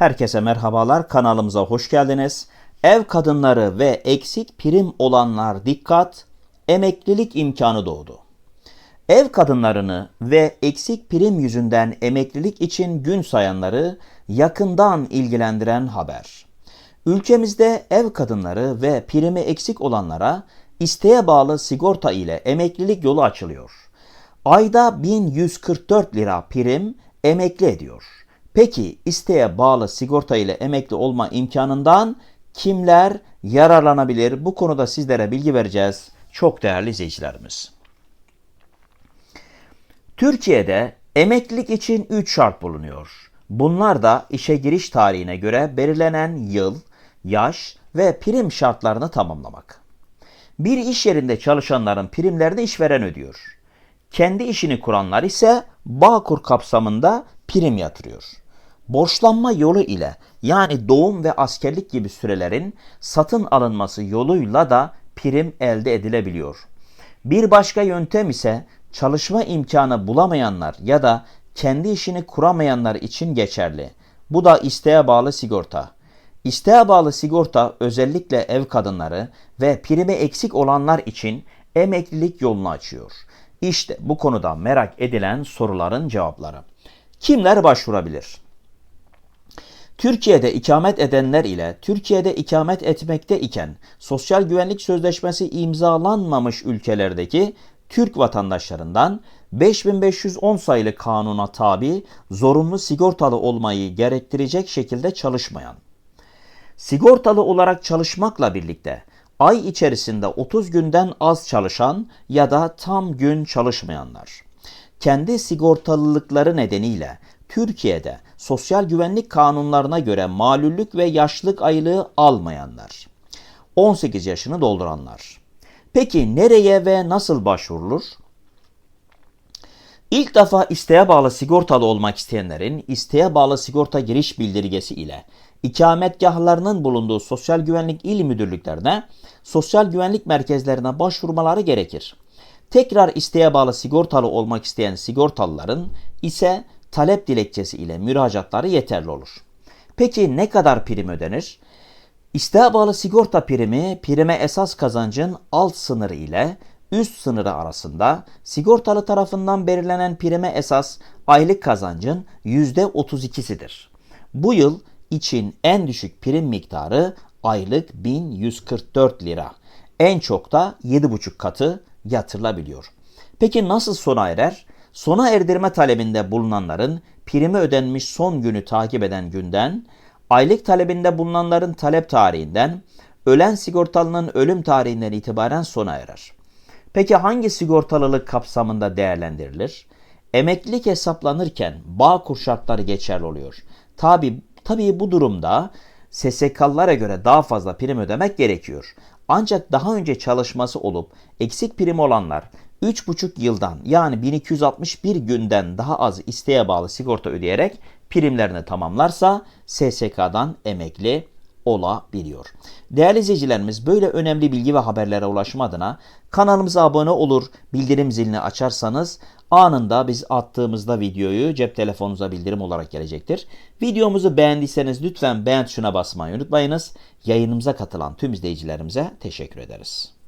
Herkese merhabalar kanalımıza hoş geldiniz. Ev kadınları ve eksik prim olanlar dikkat, emeklilik imkanı doğdu. Ev kadınlarını ve eksik prim yüzünden emeklilik için gün sayanları yakından ilgilendiren haber. Ülkemizde ev kadınları ve primi eksik olanlara isteğe bağlı sigorta ile emeklilik yolu açılıyor. Ayda 1144 lira prim emekli ediyor. Peki isteğe bağlı sigorta ile emekli olma imkanından kimler yararlanabilir? Bu konuda sizlere bilgi vereceğiz. Çok değerli izleyicilerimiz. Türkiye'de emeklilik için 3 şart bulunuyor. Bunlar da işe giriş tarihine göre belirlenen yıl, yaş ve prim şartlarını tamamlamak. Bir iş yerinde çalışanların primlerini işveren ödüyor. Kendi işini kuranlar ise Bağkur kapsamında prim yatırıyor. Borçlanma yolu ile yani doğum ve askerlik gibi sürelerin satın alınması yoluyla da prim elde edilebiliyor. Bir başka yöntem ise çalışma imkanı bulamayanlar ya da kendi işini kuramayanlar için geçerli. Bu da isteğe bağlı sigorta. İsteğe bağlı sigorta özellikle ev kadınları ve primi eksik olanlar için emeklilik yolunu açıyor. İşte bu konuda merak edilen soruların cevapları. Kimler başvurabilir? Türkiye'de ikamet edenler ile Türkiye'de ikamet etmekte iken Sosyal Güvenlik Sözleşmesi imzalanmamış ülkelerdeki Türk vatandaşlarından 5510 sayılı kanuna tabi zorunlu sigortalı olmayı gerektirecek şekilde çalışmayan, sigortalı olarak çalışmakla birlikte ay içerisinde 30 günden az çalışan ya da tam gün çalışmayanlar, kendi sigortalılıkları nedeniyle Türkiye'de sosyal güvenlik kanunlarına göre malüllük ve yaşlılık aylığı almayanlar, 18 yaşını dolduranlar. Peki nereye ve nasıl başvurulur? İlk defa isteğe bağlı sigortalı olmak isteyenlerin isteğe bağlı sigorta giriş bildirgesi ile ikametgahlarının bulunduğu sosyal güvenlik il müdürlüklerine, sosyal güvenlik merkezlerine başvurmaları gerekir. Tekrar isteğe bağlı sigortalı olmak isteyen sigortalıların ise talep dilekçesi ile müracaatları yeterli olur. Peki ne kadar prim ödenir? İsteğe bağlı sigorta primi, prime esas kazancın alt sınırı ile üst sınırı arasında sigortalı tarafından belirlenen prime esas aylık kazancın %32'sidir. Bu yıl için en düşük prim miktarı aylık 1144 lira. En çok da 7,5 katı yatırılabiliyor. Peki nasıl sona erer? Sona erdirme talebinde bulunanların primi ödenmiş son günü takip eden günden, aylık talebinde bulunanların talep tarihinden, ölen sigortalının ölüm tarihinden itibaren sona erer. Peki hangi sigortalılık kapsamında değerlendirilir? Emeklilik hesaplanırken Bağkur şartları geçerli oluyor. Tabi, tabii bu durumda SSK'lara göre daha fazla prim ödemek gerekiyor. Ancak daha önce çalışması olup eksik prim olanlar 3,5 yıldan yani 1261 günden daha az isteğe bağlı sigorta ödeyerek primlerini tamamlarsa SSK'dan emekli olabiliyor. Değerli izleyicilerimiz böyle önemli bilgi ve haberlere ulaşma adına kanalımıza abone olur, bildirim zilini açarsanız anında biz attığımızda videoyu cep telefonunuza bildirim olarak gelecektir. Videomuzu beğendiyseniz lütfen beğen tuşuna basmayı unutmayınız. Yayınımıza katılan tüm izleyicilerimize teşekkür ederiz.